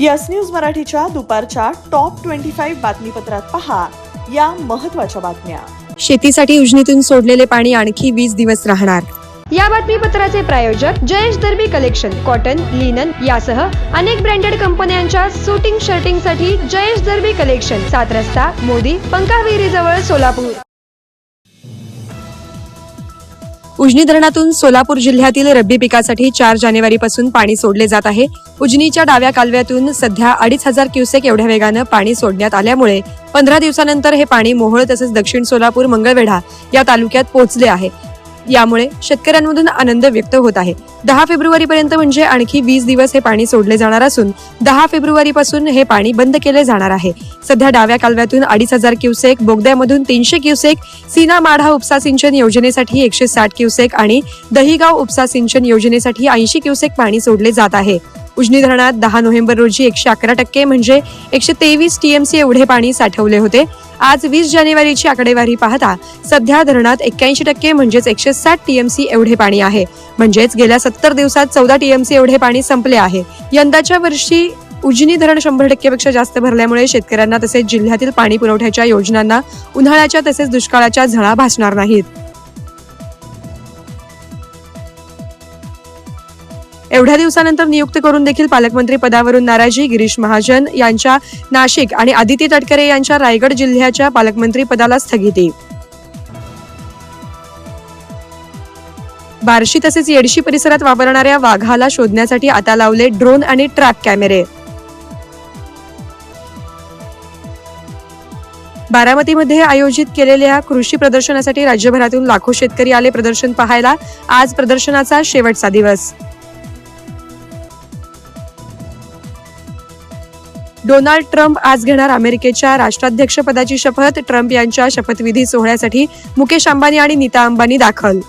Yes news मराठीच्या दुपारच्या top twenty five बातमीपत्रात पहा या महत्त्वाच्या बातम्या. शेतीसाठी उजनीतून सोडलेले पाणी आणखी वीस दिवस राहणार. या बातमीपत्राचे प्रायोजक Jayesh Darbi collection cotton linen यासह अनेक ब्रँडेड कंपन्यांच्या सुटिंग शर्टिंगसाठी जयेश दर्बी कलेक्शन सात रस्ता मोदी पंकाविहिरी जवळ सोलापूर. उजनी धरणातून सोलापूर जिल्ह्यातील रब्बी पिकासाठी चार जानेवारीपासून पाणी सोडले जात आहे. उजनीच्या डाव्या कालव्यातून सध्या अडीच हजार क्युसेक एवढ्या वेगानं पाणी सोडण्यात आल्यामुळे पंधरा दिवसानंतर हे पाणी मोहोळ तसंच दक्षिण सोलापूर मंगळवेढा या तालुक्यात पोहोचले आहे. यामुळे शेतकऱ्यांमधून आनंद व्यक्त होत आहे. दहा फेब्रुवारी पर्यंत म्हणजे आणखी वीस दिवस हे पाणी सोडले जाणार असून दहा फेब्रुवारी पासून हे पाणी बंद केले जाणार आहे. सध्या डाव्या कालव्यातून अडीच हजार क्युसेक बोगद्यामधून तीनशे क्युसेक सीना माढा उपसा सिंचन योजनेसाठी एकशे साठ क्युसेक आणि दहिगाव उपसा सिंचन योजनेसाठी ऐंशी क्युसेक पाणी सोडले जात आहे. उजनी धरणात दहा नोव्हेंबर रोजी एकशे अकरा टक्के म्हणजे एकशे तेवीस टीएमसी एवढे पाणी साठवले होते. आज वीस जानेवारीची आकडेवारी पाहता सध्या धरणात एक्क्याऐंशी टक्के म्हणजेच एकशे साठ टीएमसी एवढे पाणी आहे. म्हणजेच गेल्या सत्तर दिवसात चौदा टीएमसी एवढे पाणी संपले आहे. यंदाच्या वर्षी उजनी धरण शंभर टक्केपेक्षा जास्त भरल्यामुळे शेतकऱ्यांना तसेच जिल्ह्यातील पाणी पुरवठ्याच्या योजनांना उन्हाळ्याच्या तसेच दुष्काळाच्या झळा भासणार नाहीत. एवढ्या दिवसानंतर नियुक्त करून देखील पालकमंत्री पदावरून नाराजी गिरीश महाजन यांच्या नाशिक आणि आदिती तटकरे यांच्या रायगड जिल्ह्याच्या पालकमंत्री पदाला स्थगिती. बार्शी तसेच येडशी परिसरात वापरणाऱ्या वाघाला शोधण्यासाठी आता लावले ड्रोन आणि ट्रॅप कॅमेरे. बारामतीमध्ये आयोजित केलेल्या कृषी प्रदर्शनासाठी राज्यभरातून लाखो शेतकरी आले प्रदर्शन पाहायला. आज प्रदर्शनाचा शेवटचा दिवस. डोनाल्ड ट्रम्प आज घेणार अमेरिकेच्या राष्ट्राध्यक्षपदाची शपथ. ट्रम्प यांच्या शपथविधी सोहळ्यासाठी मुकेश अंबानी आणि नीता अंबानी दाखल.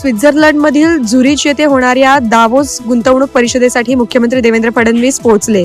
स्वित्झर्लंडमधील झुरिच येथे होणाऱ्या दावोस गुंतवणूक परिषदेसाठी मुख्यमंत्री देवेंद्र फडणवीस पोहोचले.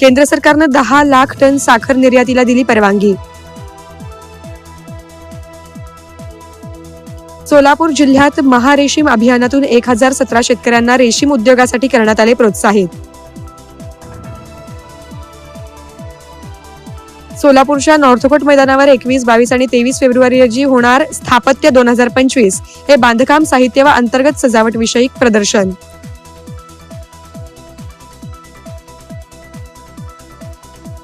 केंद्र सरकारनं दहा लाख टन साखर निर्यातीला दिली परवानगी. सोलापूर जिल्ह्यात महारेशीम अभियानातून एक हजार सतरा शेतकऱ्यांना रेशीम उद्योगासाठी करण्यात आले प्रोत्साहित. सोलापूरच्या नॉर्थकोट मैदानावर एकवीस बावीस आणि तेवीस फेब्रुवारी रोजी होणार स्थापत्य दोन हजार पंचवीस हे बांधकाम साहित्य व अंतर्गत सजावट विषयक प्रदर्शन.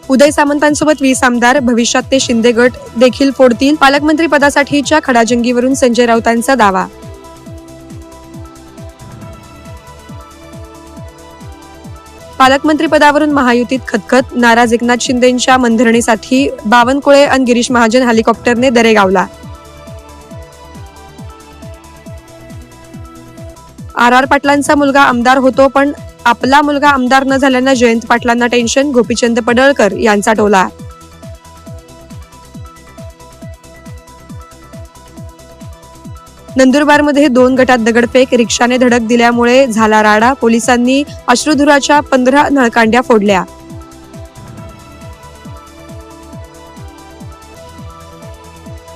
उदय सामंतांसोबत वीस आमदार भविष्यात ते शिंदे गट देखील फोडतील. पालकमंत्री पदासाठीच्या खडाजंगीवरून संजय राऊतांचा दावा. पालकमंत्री पदावरून महायुतीत खतखत नाराज एकनाथ शिंदेच्या मनधरणीसाठी बावनकुळे आणि गिरीश महाजन हेलिकॉप्टरने दरेगावला. आर आर पाटलांचा मुलगा आमदार होतो पण आपला मुलगा आमदार न झाल्यानं जयंत पाटलांना टेन्शन गोपीचंद पडळकर यांचा टोला. नंदुरबारमध्ये दोन गटात दगडफेक रिक्षाने धडक दिल्यामुळे झाला राडा. पोलिसांनी अश्रुधुराच्या पंधरा नळकांड्या फोडल्या.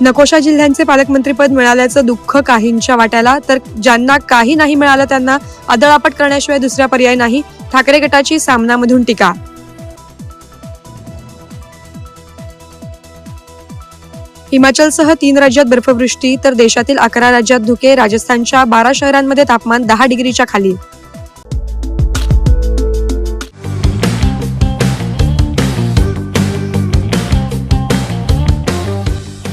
नकोशा जिल्ह्यांचे पालकमंत्रीपद मिळाल्याचं दुःख काहींच्या वाट्याला तर ज्यांना काही नाही मिळालं त्यांना अदळापट करण्याशिवाय दुसरा पर्याय नाही. ठाकरे गटाची सामनामधून टीका. हिमाचलसह तीन राज्यात बर्फवृष्टी तर देशातील अकरा राज्यात धुके राजस्थानच्या बारा शहरांमध्ये तापमान दहा डिग्रीच्या खाली.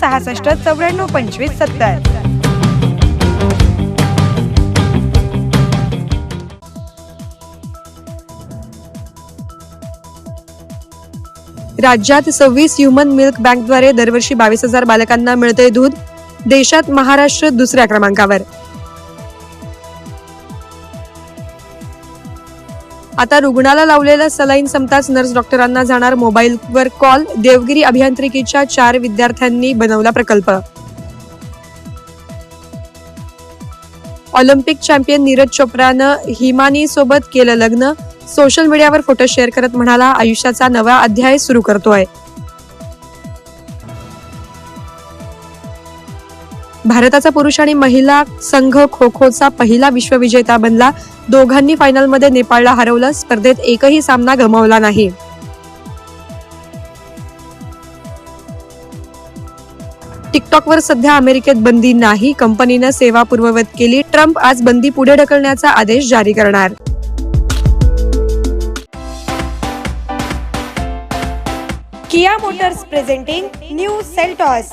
सहासष्ट चौऱ्याण्णव पंचवीस सत्तर. राज्यात सव्वीस ह्युमन मिल्क बँकद्वारे दरवर्षी बावीस हजार बालकांना मिळते दूध देशात महाराष्ट्र दुसऱ्या क्रमांकावर. आता रुग्णाला लावलेला सलाईन संपताच नर्स डॉक्टरांना जाणार मोबाईलवर कॉल देवगिरी अभियांत्रिकीच्या चार विद्यार्थ्यांनी बनवला प्रकल्प. ऑलिम्पिक चॅम्पियन नीरज चोप्रानं हिमानी सोबत केलं लग्न. सोशल मीडियावर फोटो शेअर करत म्हणाला आयुष्याचा नवा अध्याय सुरू करतोय. भारताचा पुरुष आणि महिला संघ खो खोचा पहिला विश्वविजेता बनला. दोघांनी फायनलमध्ये नेपाळला हरवलं. स्पर्धेत एकही सामना गमावला नाही. टिकटॉकवर सध्या अमेरिकेत बंदी नाही. कंपनीनं सेवा पूर्ववत केली. ट्रम्प आज बंदी पुढे ढकलण्याचा आदेश जारी करणार. Kia Motors presenting new Seltos.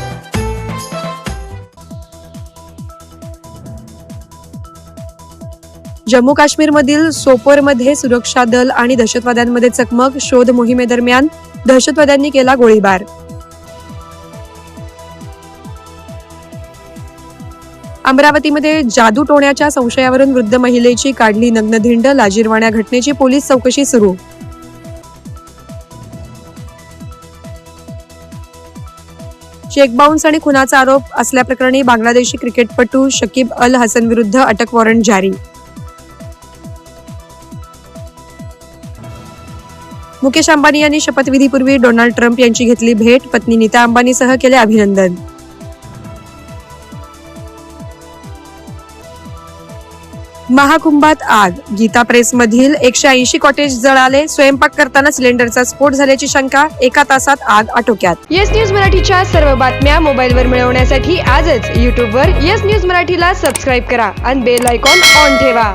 Jammu काश्मीरमधील सोपोरमध्ये सुरक्षा दल आणि दहशतवाद्यांमध्ये चकमक शोध मोहिमेदरम्यान दहशतवाद्यांनी केला गोळीबार. अमरावतीमध्ये जादू टोण्याच्या संशयावरून वृद्ध महिलेची काढली नग्नधिंड लाजीरवाण्या घटनेची पोलीस चौकशी सुरू. चेक बाउन्स आणि खुनाचा आरोप असल्याप्रकरणी बांगलादेशी क्रिकेटपटू शकीब अल हसन विरुद्ध अटक वॉरंट जारी. मुकेश अंबानी यांनी शपथविधीपूर्वी डोनाल्ड ट्रम्प यांची घेतली भेट. पत्नी नीता अंबानीसह केले अभिनंदन. महाकुंभात आग. गीता प्रेसमधील एकशे ऐंशी कॉटेज जळाले. स्वयंपाक करताना सिलेंडरचा स्फोट झाल्याची शंका. एका तासात आग आटोक्यात. येस न्यूज मराठीच्या सर्व बातम्या मोबाईलवर मिळवण्यासाठी आजच यूट्यूबवर येस न्यूज मराठीला सबस्क्राईब करा आणि बेल आयकॉन ऑन ठेवा.